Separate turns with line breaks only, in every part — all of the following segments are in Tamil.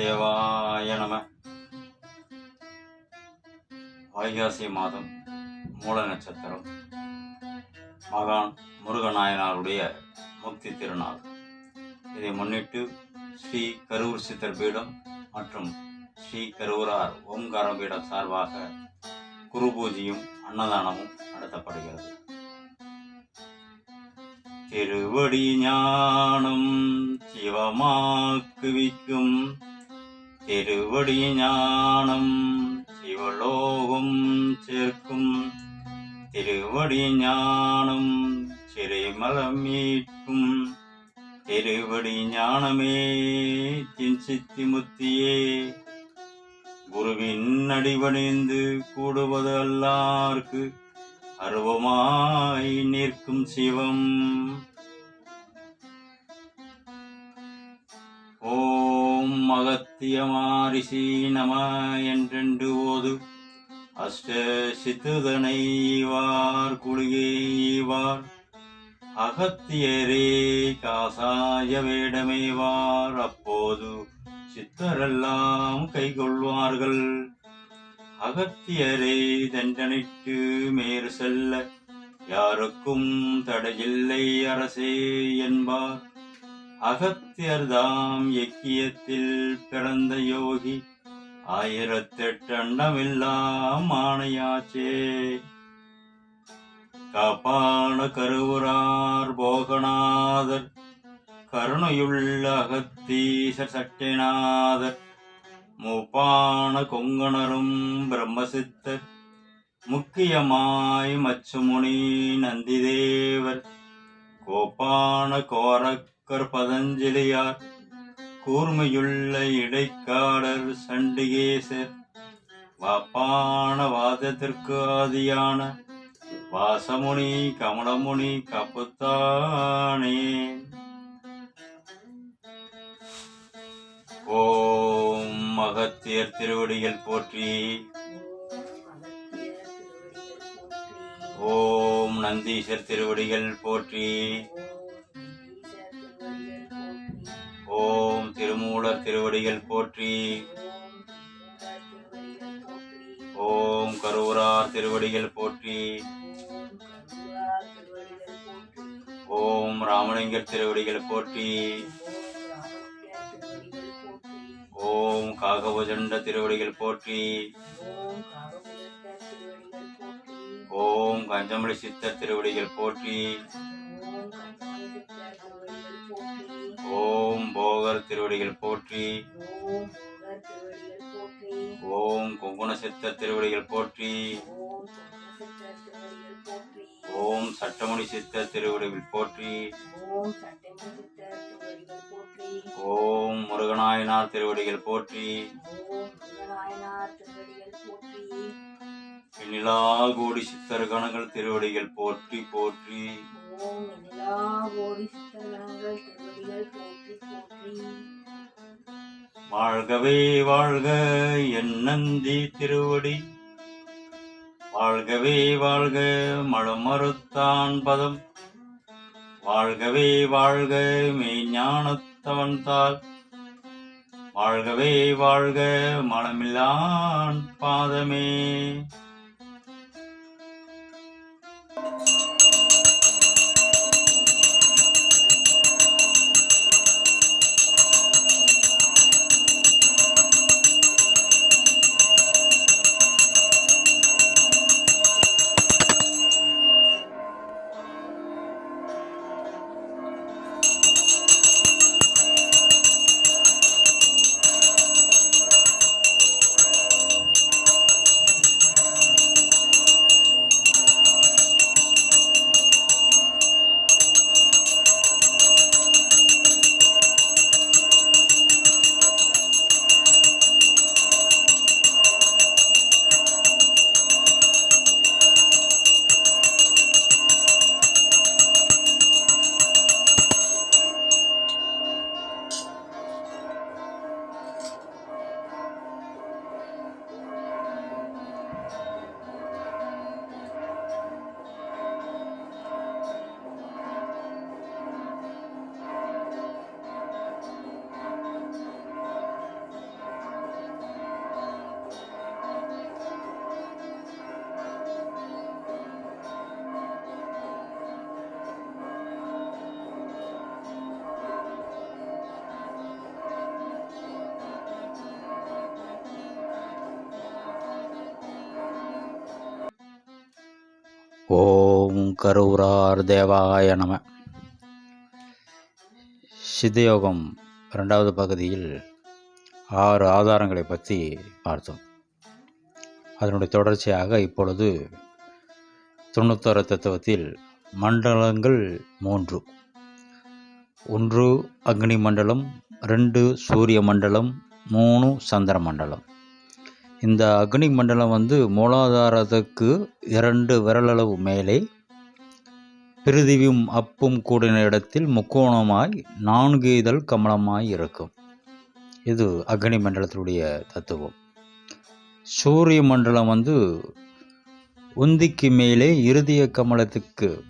தேவாய நம வைகாசி மாதம் மூல நட்சத்திரம். மகான் முருகநாயனாருடைய முக்தி திருநாள். இதை முன்னிட்டு ஸ்ரீ கரூர் சித்தர் பீடம் மற்றும் ஸ்ரீ கரூரார் ஓம்கார பீடம் சார்பாக குரு பூஜையும் அன்னதானமும் நடத்தப்படுகிறது. திருவடி ஞானம் சிவமாக்குவிக்கும் திருவடி ஞானம் சிவலோகம் சேர்க்கும். திருவடி ஞானம் சிறைமலம் மீட்கும். திருவடி ஞானமே சித்தி முத்தியே. குருவின் அடிவணிந்து கூடுவது அல்லார்க்கு அருவமாய் நிற்கும் சிவம். அகத்தியமாரிசி நம என்றென்று ஓது. அஷ்ட சித்துதனை ஈவார் குளிகை ஈவார் அகத்தியரே காசாய வேடமேவார் அப்போது சித்தரெல்லாம் கைகொள்வார்கள். அகத்தியரே தண்டனிட்டு மேறு செல்ல யாருக்கும் தடையில்லை அரசே என்பார். அகத்தியர்தாம் எக்கியத்தில் பிறந்த யோகி. ஆயிரத்தெட்டண்டமெல்லாம் ஆணையாச்சே. காப்பான கருவுரார் போகநாதர். கருணையுள்ள அகத்தீசர் சட்டிநாதர் மூப்பான கொங்கணரும் பிரம்மசித்தர். முக்கியமாய் மச்சுமுனி நந்திதேவர். கோப்பான கோரக் பதஞ்சலியார் கூர்மையுள்ள இடைக்காடர் சண்டிகேசர் வாப்பான வாதத்திற்கு ஆதியான வாசமுனி கமலமுனி கப்புத்தானே ஓம் மகத்தியர் திருவடிகள் போற்றி. ஓம் நந்தீசர் திருவடிகள் போற்றி. திருமூலர் திருவடிகள் போற்றி. ஓம் கரூரார் திருவடிகள் போற்றி. ஓம் ராமலிங்கர் திருவடிகள் போற்றி. ஓம் காகபுஜண்ட திருவடிகள் போற்றி. ஓம் கஞ்சமணி சித்தர் திருவடிகள் போற்றி. திருவடிகள் போற்றி. ஓம் குங்குண சித்தர் திருவடிகள் போற்றி. ஓம் சட்டமணி சித்தர் திருவடிகள் போற்றி.
ஓம் சட்டமன்ற திருவடிகள் போற்றி.
ஓம் முருகநாயனார் திருவடிகள் போற்றி.
ஓம் முருகநாயனார் திருவடிகள் போற்றி.
நிலா கோடி சித்தர் கணங்கள் திருவடிகள் போற்றி போற்றி.
ஓம் எல்லா ஓடி சித்தகணங்கள் திருவடிகள் போற்றி போற்றி
வாழ்கவே வாழ்க என் நந்தி திருவடி. வாழ்கவே வாழ்க மலம் மறுத்தான் பதம். வாழ்கவே வாழ்க மெய்ஞானத்தவன் தாள். வாழ்கவே வாழ்க மனமில்லான் பாதமே. ஓம் கரூரார் தேவாய நம. சித்தயோகம் ரெண்டாவது பகுதியில் ஆறு ஆதாரங்களை பற்றி பார்த்தோம். அதனுடைய தொடர்ச்சியாக இப்பொழுது தொண்ணூத்தாறு தத்துவத்தில் மண்டலங்கள் மூன்று. ஒன்று அக்னி மண்டலம் ரெண்டு சூரிய மண்டலம் மூணு சந்திர மண்டலம். இந்த அக்னி மண்டலம் வந்து மூலாதாரத்துக்கு இரண்டு விரலளவு மேலே பிரிதிவியும் அப்பும் கூடின இடத்தில் முக்கோணமாய் நான்கு இதழ் கமலமாய் இருக்கும். இது அக்னி மண்டலத்தினுடைய தத்துவம். சூரிய மண்டலம் வந்து உந்திக்கு மேலே இருதய கமலத்துக்கு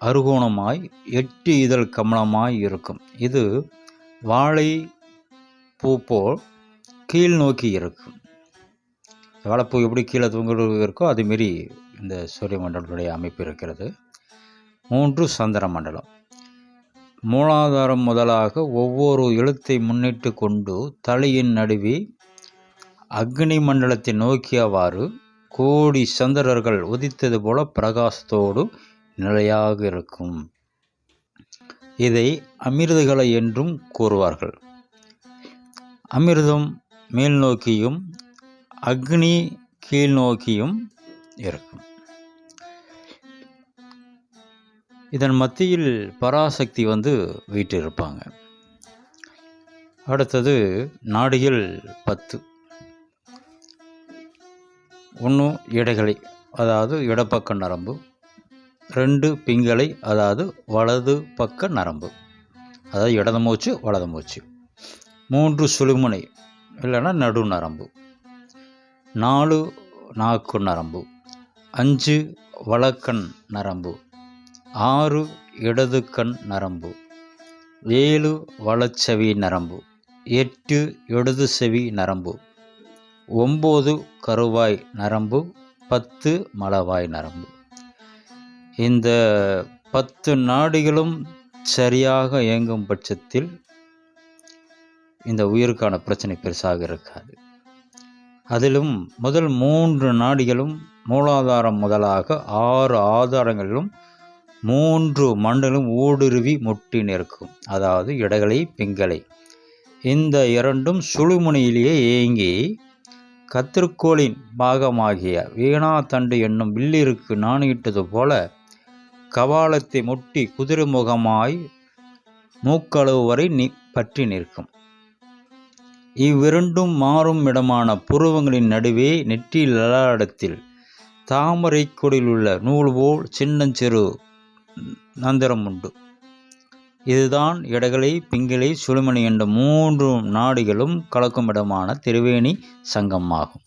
அருகோணமாய் எட்டு இதழ் கமலமாய் இருக்கும். இது வாழை பூ போல் கீழ் நோக்கி இருக்கும். வாழைப்பூ எப்படி கீழே தொங்குறது இருக்கோ அதுமாரி இந்த சூரிய மண்டலத்துடைய அமைப்பு இருக்கிறது. மூன்று சந்திர மண்டலம். மூலாதாரம் முதலாக ஒவ்வொரு எழுத்தை முன்னிட்டு கொண்டு தலையின் நடுவே அக்னி மண்டலத்தை நோக்கியவாறு கோடி சந்திரர்கள் உதித்தது போல பிரகாசத்தோடு நிலையாக இருக்கும். இதை அமிர்தகலை என்றும் கூறுவார்கள். அமிர்தம் மேல் நோக்கியும் அக்னி கீழ் நோக்கியும் இருக்கும். இதன் மத்தியில் பராசக்தி வந்து வீட்டிருப்பாங்க அடுத்தது நாடிகள் பத்து. ஒன்று இடைகளை அதாவது இடப்பக்க நரம்பு. ரெண்டு பிங்களை அதாவது வலது பக்க நரம்பு. அதாவது இடது மூச்சு வலது மூச்சு. மூன்று சுழுமுனை இல்லைன்னா நடு நரம்பு நாலு நாக்கு நரம்பு அஞ்சு வலக்கண் நரம்பு ஆறு இடது கண் நரம்பு ஏழு வலச்செவி நரம்பு எட்டு இடது செவி நரம்பு ஒம்பது கருவாய் நரம்பு பத்து மலவாய் நரம்பு. இந்த பத்து நாடிகளும் சரியாக இயங்கும் பட்சத்தில் இந்த உயிருக்கான பிரச்சனை பெருசாக இருக்காது. அதிலும் முதல் மூன்று நாடிகளும் மூலாதாரம் முதலாக ஆறு ஆதாரங்களிலும் மூன்று மண்டலும் ஊடுருவி முட்டி நிற்கும். அதாவது இடகளை பிங்களை. இந்த இரண்டும் சுழுமுனையிலேயே இயங்கி கத்திருக்கோளின் பாகமாகிய வீணா தண்டு என்னும் வில்லிற்கு நாணியிட்டது போல கபாலத்தை முட்டி குதிரை முகமாய் மூக்களவு வரை நி பற்றி நிற்கும். இவ்விரண்டும் மாறும் இடமான புருவங்களின் நடுவே நெற்றி லலாடத்தில் தாமரை கொடியில் உள்ள நூல் போல் சின்னஞ்சிறு நந்திரம் உண்டு. இதுதான் இடகலை பிங்களை சுழுமணி என்ற மூன்று நாடிகளும் கலக்கும் இடமான திருவேணி சங்கமாகும்.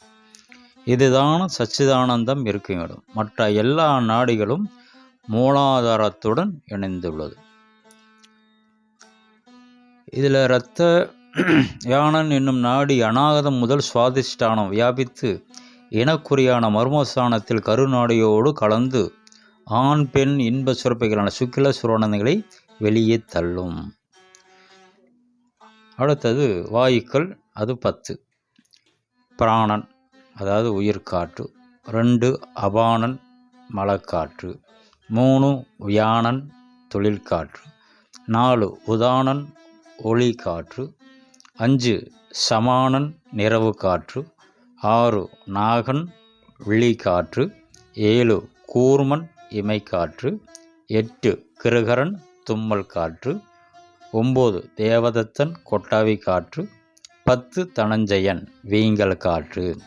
இதுதான் சச்சிதானந்தம் இருக்கும் இடம். மற்ற எல்லா நாடுகளும் மூலாதாரத்துடன் இணைந்துள்ளது. இதில் இரத்த யானன் என்னும் நாடி அநாகதம் முதல் சுவாதிஷ்டானம் வியாபித்து இனக்குறியான மர்மஸ்தானத்தில் கருநாடியோடு கலந்து ஆண் பெண் இன்ப சுரப்பைகளான சுக்கில சுரணங்களை வெளியே தள்ளும். அடுத்தது வாயுக்கள் அது பத்து. பிராணன் அதாவது உயிர்காற்று. ரெண்டு அபானன் மலக்காற்று. மூணு வியானன் தொழிற்காற்று நாலு உதானன் ஒளி காற்று சமானன் நிறவு காற்று. ஆறு நாகன் விழிக்காற்று ஏழு கூர்மன் இமைக்காற்று எட்டு கிருகரன் தும்மல் காற்று. ஒம்பது தேவதத்தன் கொட்டாவி காற்று. பத்து தனஞ்சயன் வீங்கல் காற்று.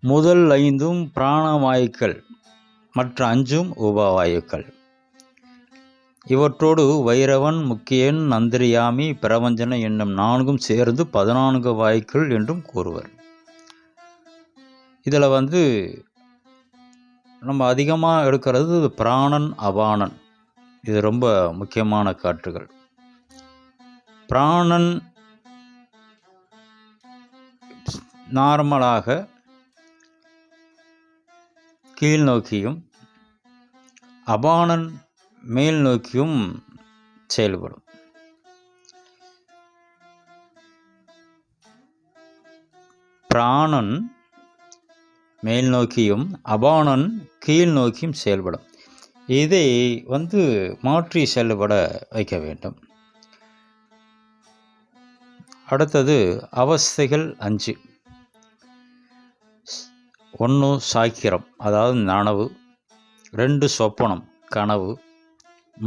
முதல் ஐந்தும் பிராணவாயுக்கள் மற்ற அஞ்சும் உபவாயுக்கள். இவற்றோடு வைரவன் முக்கியன் நந்திரியாமி பிரபஞ்சன என்னும் நான்கும் சேர்ந்து பதினான்கு வாய்க்கள் என்றும் கூறுவர். இதில் வந்து நம்ம அதிகமாக எடுக்கிறது பிராணன் அபானன் இது ரொம்ப முக்கியமான காற்றுகள். பிராணன் நார்மலாக கீழ்நோக்கியும் அபானன் மேல் நோக்கியும் செயல்படும். பிராணன் மேல் நோக்கியும் அபானன் கீழ் நோக்கியும் செயல்படும். இதை வந்து மாற்றி செயல்பட வைக்க வேண்டும். அடுத்தது அவஸ்தைகள் அஞ்சு. ஒன்று சாக்கிரம் அதாவது நனவு. ரெண்டு சொப்பனம் கனவு.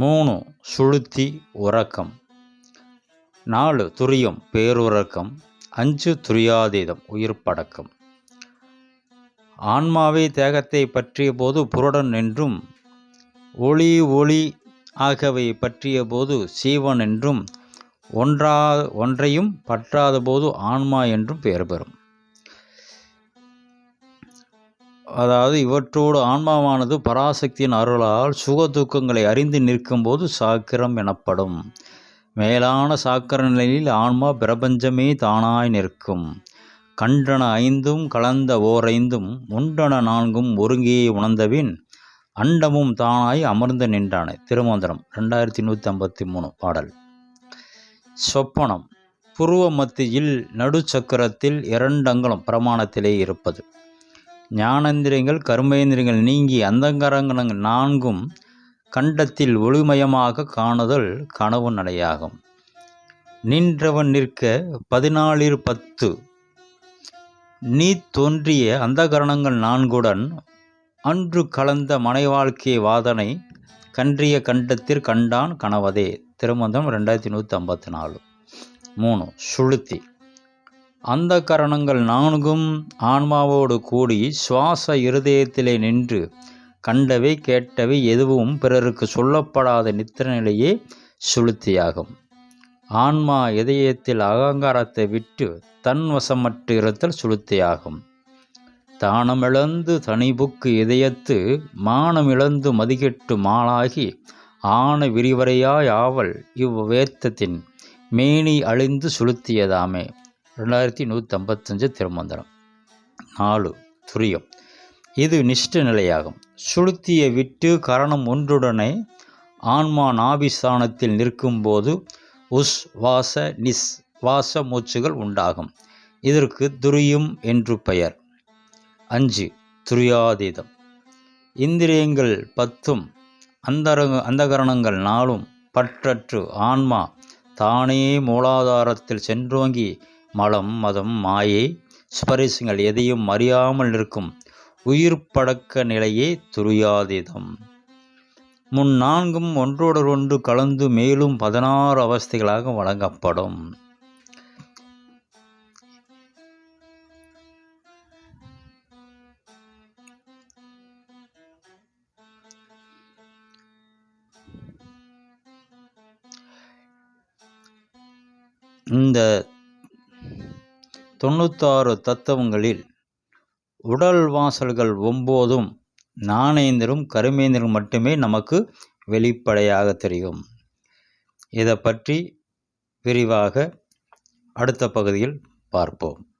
மூணு சுளுத்தி உறக்கம். நாலு துரியம் பேருறக்கம். அஞ்சு துரியாதீதம் உயிர் படக்கம் ஆன்மாவை தேகத்தை பற்றிய போது புரடன் என்றும் ஒளி ஒளி ஆகவை பற்றிய போது சீவன் என்றும் ஒன்றா ஒன்றையும் பற்றாத போது ஆன்மா என்றும் பெயர் பெறும். அதாவது இவற்றோடு ஆன்மாவானது பராசக்தியின் அருளால் சுக துக்கங்களை அறிந்து நிற்கும்போது சாக்கிரம் எனப்படும். மேலான சாக்கர நிலையில் ஆன்மா பிரபஞ்சமே தானாய் நிற்கும். கண்டன ஐந்தும் கலந்த ஓரைந்தும் உண்டன நான்கும் ஒருங்கே உணர்ந்தபின் அண்டமும் தானாய் அமர்ந்து நின்றான. திருமந்திரம் ரெண்டாயிரத்தி நூற்றி ஐம்பத்தி மூணு பாடல். சொப்பனம் புருவ மத்தியில் நடுச்சக்கரத்தில் இரண்டங்களும் பிரமாணத்திலே இருப்பது. ஞானேந்திரியங்கள் கர்மேந்திரியங்கள் நீங்கி அந்தங்கரங்கணங்கள் நான்கும் கண்டத்தில் ஒளிமயமாக காணுதல் கனவு நடையாகும் நின்றவன் நிற்க பதினாலிரு பத்து. நீ தோன்றிய அந்தகரணங்கள் நான்குடன் அன்று கலந்த மனை வாழ்க்கை வாதனை கன்றிய கண்டத்தில் கண்டான் கனவதே திருமந்தம் ரெண்டாயிரத்தி நூற்றி ஐம்பத்தி நாலு. மூணு சுளுத்தி. அந்த கரணங்கள் நான்கும் ஆன்மாவோடு கூடி சுவாச இருதயத்திலே நின்று கண்டவை கேட்டவை எதுவும் பிறருக்கு சொல்லப்படாத நித்திர நிலையே சுளுத்தியாகும் ஆன்மா இதயத்தில் அகங்காரத்தை விட்டு தன் வசமற்று இருத்தல் சுளுத்தியாகும் தானமிழந்து தனிபுக்கு இதயத்து மானமிழந்து மதிகெட்டு மாளாகி ஆன விரிவரையாய் ஆவல் இவ்வேத்தத்தின் மேனி அழிந்து சுளுத்தியதாமே ரெண்டாயிரத்தி நூற்றி ஐம்பத்தஞ்சு திருமந்திரம். நாலு துரியம். இது நிஷ்ட நிலையாகும். சுளுத்தியை விட்டு கரணம் ஒன்றுடனே ஆன்மா நாபிஸ்தானத்தில் நிற்கும்போது உஸ் வாச நிஸ் வாச மூச்சுகள் உண்டாகும். இதற்கு துரியம் என்று பெயர். அஞ்சு துரியாதீதம். இந்திரியங்கள் பத்தும் அந்தரங்க அந்தகரணங்கள் நாளும் பற்றற்று. ஆன்மா தானே மூலாதாரத்தில் சென்றோங்கி மலம் மதம் மாயை ஸ்பரிசங்கள் எதையும் அறியாமல் நிற்கும். உயிர் படக்க நிலையே துரியாதீதம். முன் நான்கும் ஒன்றோடொன்று கலந்து மேலும் பதினாறு அவஸ்தைகளாக வழங்கப்படும். இந்த தொண்ணூத்தாறு தத்துவங்களில் உடல் வாசல்கள் ஒம்போதும் நாணேந்திரும் கருமேந்திரம் மட்டுமே நமக்கு வெளிப்படையாக தெரியும். இதை பற்றி விரிவாக அடுத்த பகுதியில் பார்ப்போம்.